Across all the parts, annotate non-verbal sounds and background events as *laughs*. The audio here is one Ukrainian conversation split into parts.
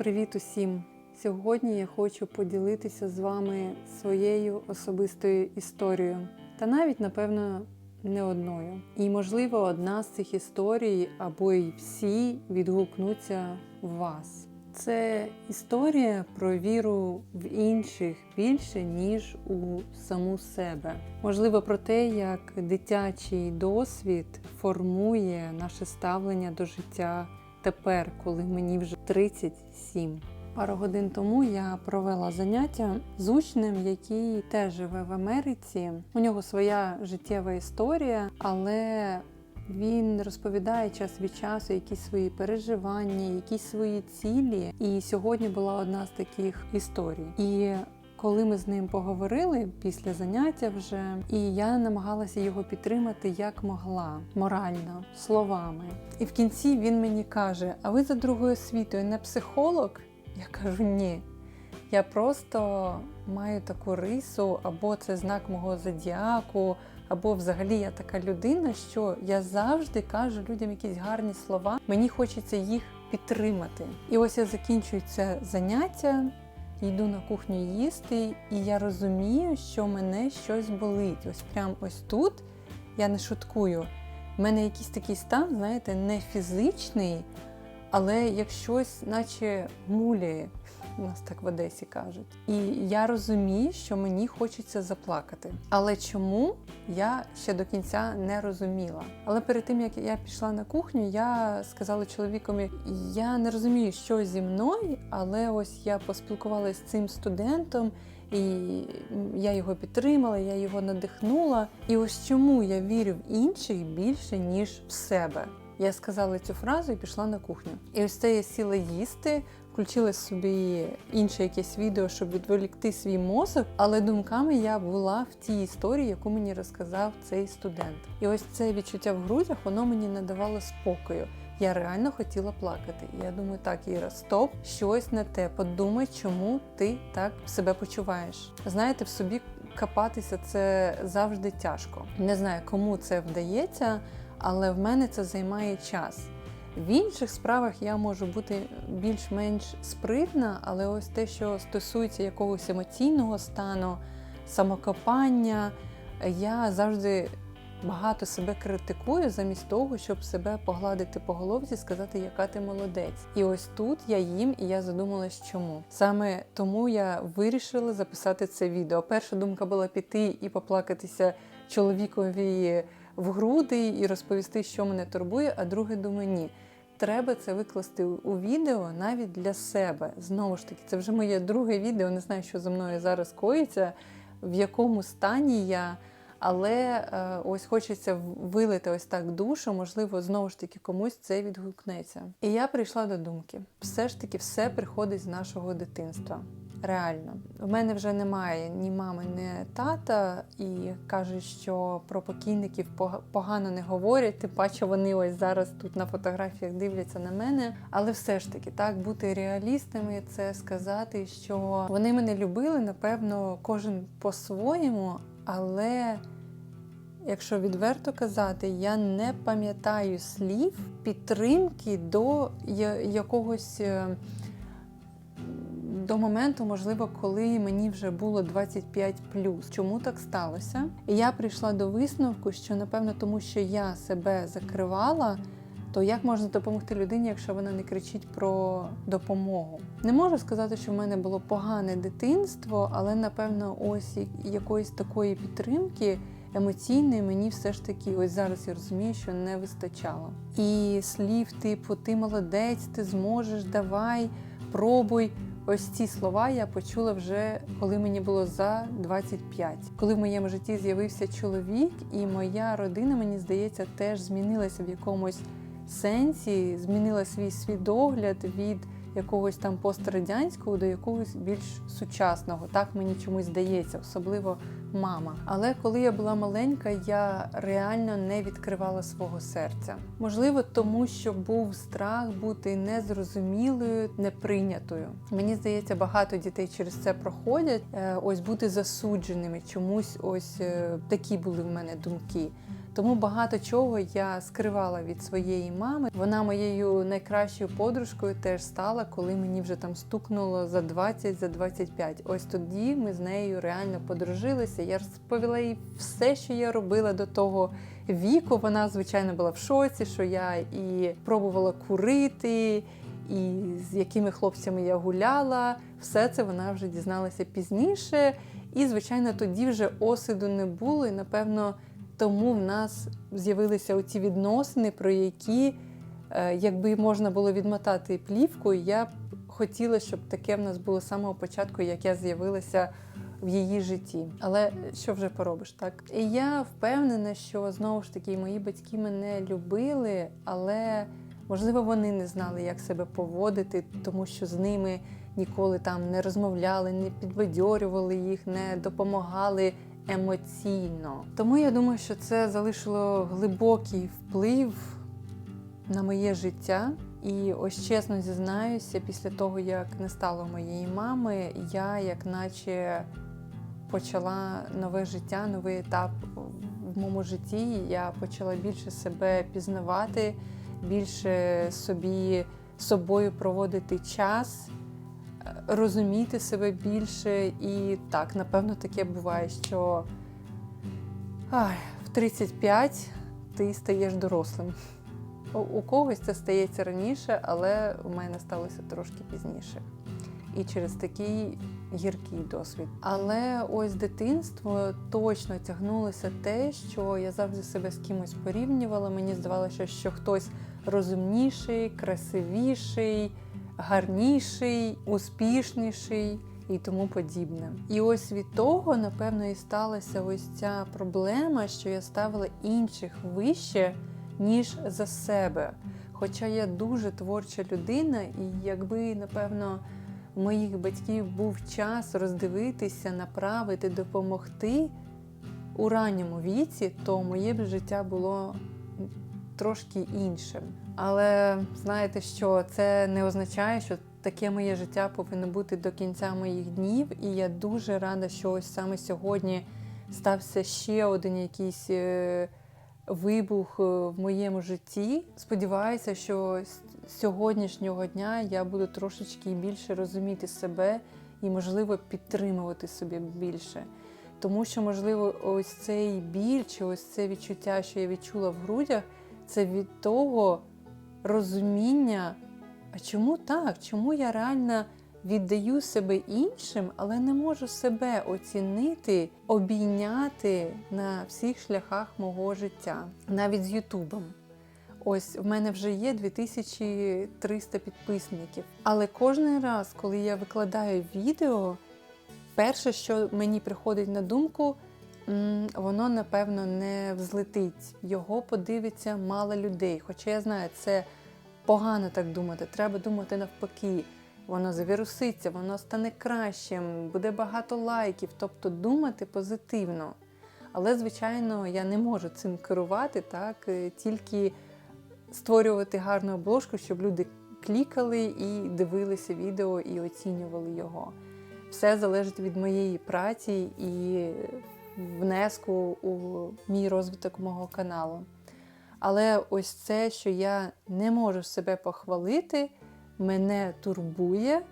Привіт усім! Сьогодні я хочу поділитися з вами своєю особистою історією, та навіть, напевно, не одною. І, можливо, одна з цих історій або й всі відгукнуться в вас. Це історія про віру в інших більше, ніж у саму себе. Можливо, про те, як дитячий досвід формує наше ставлення до життя тепер, коли мені вже 37. Пару годин тому я провела заняття з учнем, який теж живе в Америці. У нього своя життєва історія, але він розповідає час від часу якісь свої переживання, якісь свої цілі. І сьогодні була одна з таких історій. І коли ми з ним поговорили після заняття вже, і я намагалася його підтримати як могла, морально, словами. І в кінці він мені каже: А ви за другою освітою не психолог? Я кажу ні. Я просто маю таку рису, або це знак мого зодіаку, або взагалі я така людина, що я завжди кажу людям якісь гарні слова. Мені хочеться їх підтримати. І ось я закінчую це заняття, йду на кухню їсти, і я розумію, що мене щось болить. Ось прям ось тут я не шуткую. У мене якийсь такий стан, знаєте, не фізичний, але як щось, наче муляє, у нас так в Одесі кажуть. І я розумію, що мені хочеться заплакати. Але чому я ще до кінця не розуміла. Але перед тим як я пішла на кухню, я сказала чоловікові: я не розумію, що зі мною, але ось я поспілкувалася з цим студентом. І я його підтримала, я його надихнула. І ось чому я вірю в інших більше, ніж в себе. Я сказала цю фразу і пішла на кухню. І ось це я сіла їсти, включила собі інше якесь відео, щоб відволікти свій мозок. Але думками я була в тій історії, яку мені розказав цей студент. І ось це відчуття в грудях, воно мені не давало спокою. Я реально хотіла плакати. Я думаю, так, Іра, стоп, щось не те. Подумай, чому ти так себе почуваєш. Знаєте, в собі копатися це завжди тяжко. Не знаю, кому це вдається але в мене це займає час. В інших справах я можу бути більш-менш спритна, але ось те, що стосується якогось емоційного стану, самокопання, я завжди багато себе критикую замість того, щоб себе погладити по головці, сказати, яка ти молодець. І ось тут я їм, і я задумалась, чому. Саме тому я вирішила записати це відео. Перша думка була піти і поплакатися чоловікові в груди і розповісти, що мене турбує, а друге думаю, ні. Треба це викласти у відео навіть для себе. Знову ж таки, це вже моє друге відео. Не знаю, що за мною зараз коїться, в якому стані я. Але е, ось хочеться вилити ось так душу, можливо, знову ж таки комусь це відгукнеться. І я прийшла до думки: все ж таки, все приходить з нашого дитинства. Реально, в мене вже немає ні мами, ні тата, і кажуть, що про покійників погано не говорять. Тим паче вони ось зараз тут на фотографіях дивляться на мене. Але все ж таки, так бути реалістами, це сказати, що вони мене любили, напевно, кожен по-своєму, але. Якщо відверто казати, я не пам'ятаю слів підтримки до якогось е, до моменту, можливо, коли мені вже було 25 Чому так сталося? І я прийшла до висновку, що напевно тому, що я себе закривала. То як можна допомогти людині, якщо вона не кричить про допомогу? Не можу сказати, що в мене було погане дитинство, але напевно, ось якоїсь такої підтримки емоційної мені все ж таки, ось зараз я розумію, що не вистачало. І слів, типу, ти молодець, ти зможеш, давай, пробуй. Ось ці слова я почула вже коли мені було за 25. Коли в моєму житті з'явився чоловік, і моя родина, мені здається, теж змінилася в якомусь сенсі, змінила свій свідогляд від якогось там пострадянського до якогось більш сучасного. Так мені чомусь здається, особливо мама. Але коли я була маленька, я реально не відкривала свого серця. Можливо, тому що був страх бути незрозумілою, неприйнятою. Мені здається, багато дітей через це проходять. Е, ось бути засудженими, чомусь ось е, такі були в мене думки. Тому багато чого я скривала від своєї мами. Вона моєю найкращою подружкою теж стала, коли мені вже там стукнуло за 20, за 25. Ось тоді ми з нею реально подружилися. Я розповіла їй все, що я робила до того віку. Вона, звичайно, була в шоці, що я і пробувала курити, і з якими хлопцями я гуляла. Все це вона вже дізналася пізніше. І, звичайно, тоді вже осиду не було, і напевно. Тому в нас з'явилися оці відносини, про які, е, якби можна було відмотати плівку, я б хотіла, щоб таке в нас було з самого початку, як я з'явилася в її житті. Але що вже поробиш, так? І я впевнена, що знову ж таки мої батьки мене любили, але можливо вони не знали, як себе поводити, тому що з ними ніколи там не розмовляли, не підбадьорювали їх, не допомагали емоційно. Тому я думаю, що це залишило глибокий вплив на моє життя. І ось чесно зізнаюся, після того, як не стало моєї мами, я як наче почала нове життя, новий етап в моєму житті. Я почала більше себе пізнавати, більше собі собою проводити час розуміти себе більше. І так, напевно, таке буває, що ай, в 35 ти стаєш дорослим. У, когось це стається раніше, але у мене сталося трошки пізніше. І через такий гіркий досвід. Але ось дитинство точно тягнулося те, що я завжди себе з кимось порівнювала. Мені здавалося, що хтось розумніший, красивіший гарніший, успішніший і тому подібне. І ось від того, напевно, і сталася ось ця проблема, що я ставила інших вище, ніж за себе. Хоча я дуже творча людина, і якби, напевно, у моїх батьків був час роздивитися, направити, допомогти у ранньому віці, то моє б життя було трошки іншим. Але знаєте, що це не означає, що таке моє життя повинно бути до кінця моїх днів. І я дуже рада, що ось саме сьогодні стався ще один якийсь е, вибух е, в моєму житті. Сподіваюся, що з сьогоднішнього дня я буду трошечки більше розуміти себе і, можливо, підтримувати себе більше. Тому що, можливо, ось цей біль чи ось це відчуття, що я відчула в грудях, це від того розуміння, а чому так? Чому я реально віддаю себе іншим, але не можу себе оцінити, обійняти на всіх шляхах мого життя, навіть з Ютубом. Ось в мене вже є 2300 підписників. Але кожен раз, коли я викладаю відео, перше, що мені приходить на думку, воно напевно не взлетить. Його подивиться мало людей. Хоча я знаю, це погано так думати. Треба думати навпаки. Воно завіруситься, воно стане кращим, буде багато лайків, тобто думати позитивно. Але, звичайно, я не можу цим керувати, так, е, тільки створювати гарну обложку, щоб люди клікали і дивилися відео і оцінювали його. Все залежить від моєї праці і внеску у мій розвиток мого каналу. Але ось це, що я не можу себе похвалити, мене турбує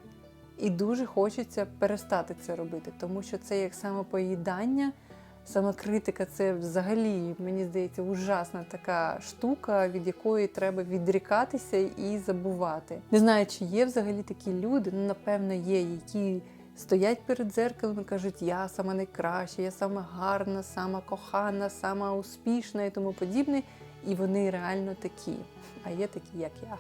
і дуже хочеться перестати це робити, тому що це як самопоїдання, самокритика це взагалі, мені здається, ужасна така штука, від якої треба відрікатися і забувати. Не знаю, чи є взагалі такі люди, ну напевно, є, які стоять перед дзеркалом і кажуть, я сама найкраща, я сама гарна, сама кохана, сама успішна і тому подібне. І вони реально такі, а є такі, як я.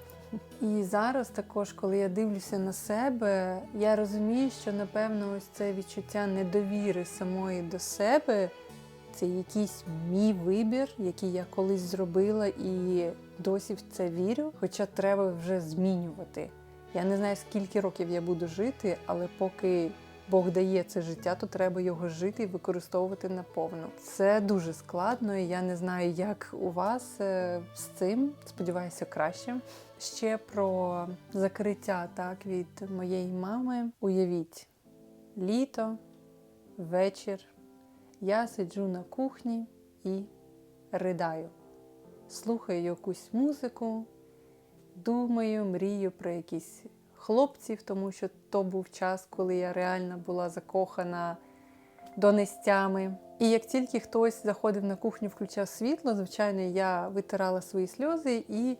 І зараз також, коли я дивлюся на себе, я розумію, що напевно ось це відчуття недовіри самої до себе це якийсь мій вибір, який я колись зробила, і досі в це вірю, хоча треба вже змінювати. Я не знаю, скільки років я буду жити, але поки Бог дає це життя, то треба його жити і використовувати наповну. Це дуже складно, і я не знаю, як у вас е, з цим. Сподіваюся, краще. Ще про закриття так від моєї мами. Уявіть, літо, вечір. Я сиджу на кухні і ридаю. Слухаю якусь музику, думаю, мрію про якісь хлопців, тому що то був час, коли я реально була закохана донестями. І як тільки хтось заходив на кухню, включав світло, звичайно, я витирала свої сльози і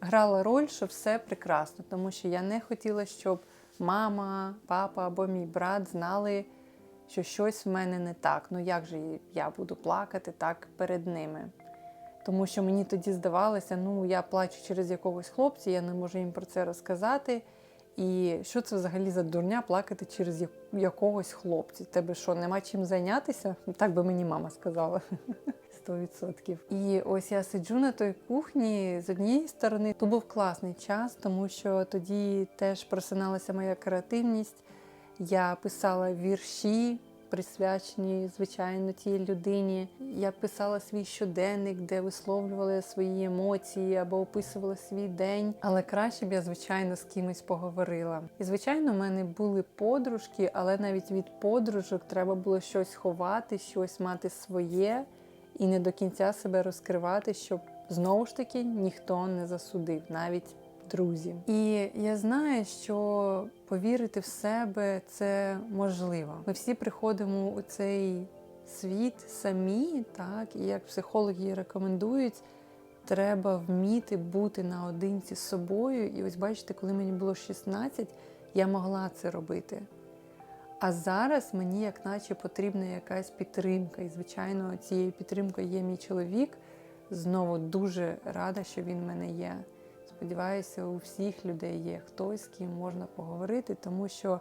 грала роль, що все прекрасно, тому що я не хотіла, щоб мама, папа або мій брат знали, що щось в мене не так. Ну як же я буду плакати так перед ними? Тому що мені тоді здавалося, ну я плачу через якогось хлопця, я не можу їм про це розказати. І що це взагалі за дурня плакати через як- якогось хлопця? Тебе що, нема чим зайнятися? Так би мені мама сказала. *laughs* 100%. І ось я сиджу на той кухні з однієї сторони. То був класний час, тому що тоді теж просиналася моя креативність. Я писала вірші, присвячені, звичайно, тій людині. Я писала свій щоденник, де висловлювала свої емоції або описувала свій день. Але краще б я, звичайно, з кимось поговорила. І, звичайно, в мене були подружки, але навіть від подружок треба було щось ховати, щось мати своє і не до кінця себе розкривати, щоб знову ж таки ніхто не засудив, навіть друзі. І я знаю, що повірити в себе це можливо. Ми всі приходимо у цей світ самі, так і як психологи рекомендують. Треба вміти бути наодинці з собою. І ось бачите, коли мені було 16, я могла це робити. А зараз мені, як наче, потрібна якась підтримка. І, звичайно, цією підтримкою є мій чоловік. Знову дуже рада, що він в мене є. Сподіваюся, у всіх людей є хтось, з ким можна поговорити, тому що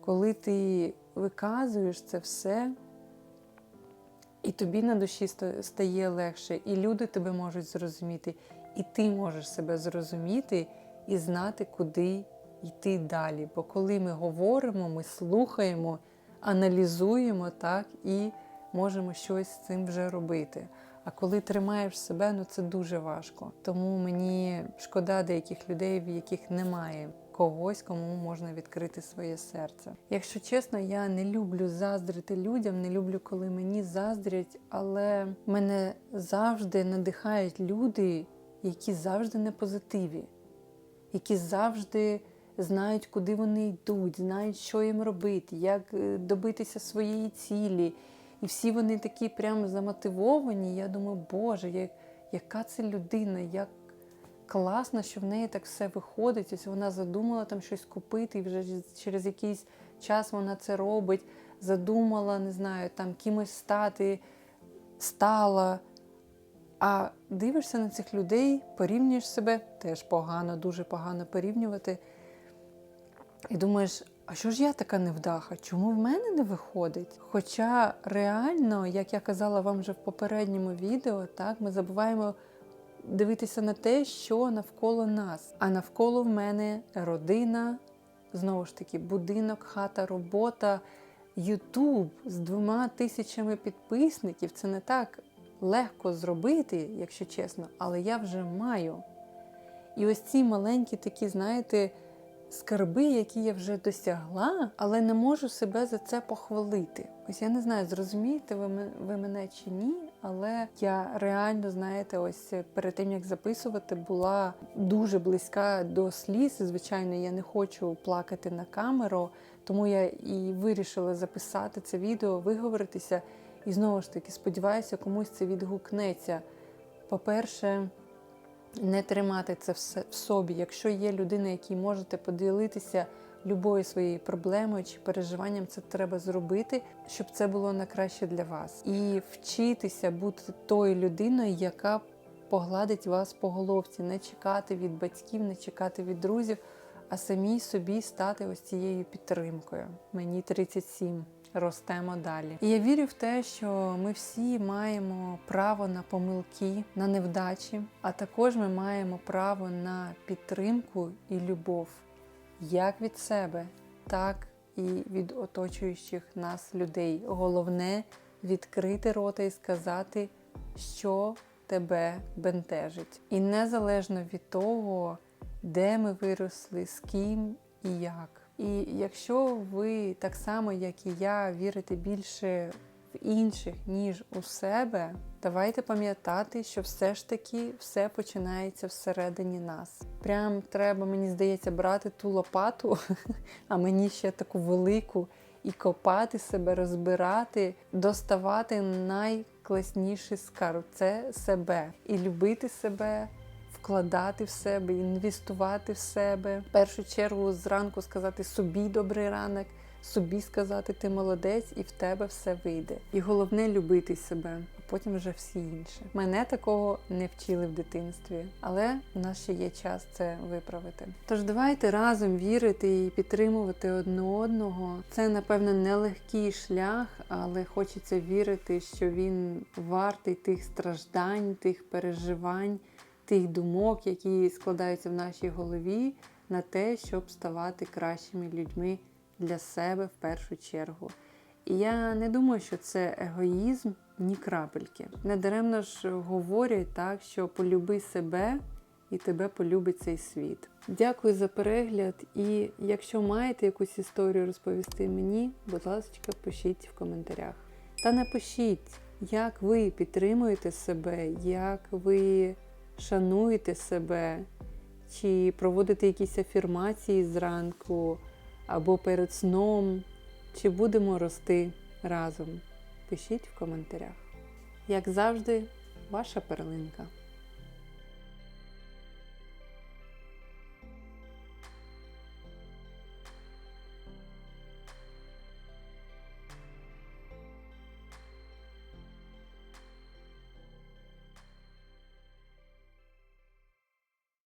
коли ти виказуєш це все, і тобі на душі стає легше, і люди тебе можуть зрозуміти, і ти можеш себе зрозуміти і знати, куди йти далі. Бо коли ми говоримо, ми слухаємо, аналізуємо так і можемо щось з цим вже робити. А коли тримаєш себе, ну це дуже важко. Тому мені шкода деяких людей, в яких немає когось, кому можна відкрити своє серце. Якщо чесно, я не люблю заздрити людям, не люблю, коли мені заздрять, але мене завжди надихають люди, які завжди на позитиві, які завжди знають, куди вони йдуть, знають, що їм робити, як е, добитися своєї цілі. І всі вони такі прямо замотивовані. Я думаю, Боже, як, яка це людина, як класно, що в неї так все виходить. Ось вона задумала там щось купити, і вже через якийсь час вона це робить. Задумала, не знаю, там кимось стати, стала. А дивишся на цих людей, порівнюєш себе, теж погано, дуже погано порівнювати. І думаєш, а що ж я така невдаха? Чому в мене не виходить? Хоча реально, як я казала вам вже в попередньому відео, так ми забуваємо дивитися на те, що навколо нас. А навколо в мене родина, знову ж таки, будинок, хата, робота, Ютуб з двома тисячами підписників. Це не так легко зробити, якщо чесно, але я вже маю. І ось ці маленькі такі, знаєте, скарби, які я вже досягла, але не можу себе за це похвалити. Ось я не знаю, зрозумієте ви, ви мене чи ні, але я реально, знаєте, ось перед тим як записувати, була дуже близька до сліз. Звичайно, я не хочу плакати на камеру, тому я і вирішила записати це відео, виговоритися. І знову ж таки, сподіваюся, комусь це відгукнеться. По-перше, не тримати це все в собі. Якщо є людина, якій можете поділитися любою своєю проблемою чи переживанням, це треба зробити, щоб це було на краще для вас. І вчитися бути тою людиною, яка погладить вас по головці, не чекати від батьків, не чекати від друзів, а самій собі стати ось цією підтримкою. Мені 37. Ростемо далі. І я вірю в те, що ми всі маємо право на помилки, на невдачі, а також ми маємо право на підтримку і любов як від себе, так і від оточуючих нас людей. Головне відкрити рота і сказати, що тебе бентежить. І незалежно від того, де ми виросли, з ким і як. І якщо ви так само, як і я, вірите більше в інших, ніж у себе, давайте пам'ятати, що все ж таки все починається всередині нас. Прям треба, мені здається, брати ту лопату, *laughs* а мені ще таку велику, і копати себе, розбирати, доставати найкласніший скарб це себе. І любити себе, вкладати в себе, інвестувати в себе. В першу чергу зранку сказати собі добрий ранок, собі сказати ти молодець, і в тебе все вийде. І головне любити себе, а потім вже всі інші. Мене такого не вчили в дитинстві, але в нас ще є час це виправити. Тож давайте разом вірити і підтримувати одне одного. Це, напевно, нелегкий шлях, але хочеться вірити, що він вартий тих страждань, тих переживань тих думок, які складаються в нашій голові, на те, щоб ставати кращими людьми для себе в першу чергу. І я не думаю, що це егоїзм ні крапельки. Недаремно ж говорять так, що полюби себе і тебе полюбить цей світ. Дякую за перегляд. І якщо маєте якусь історію розповісти мені, будь ласка, пишіть в коментарях. Та напишіть, як ви підтримуєте себе, як ви шануєте себе, чи проводите якісь афірмації зранку або перед сном, чи будемо рости разом. Пишіть в коментарях. Як завжди, ваша перлинка.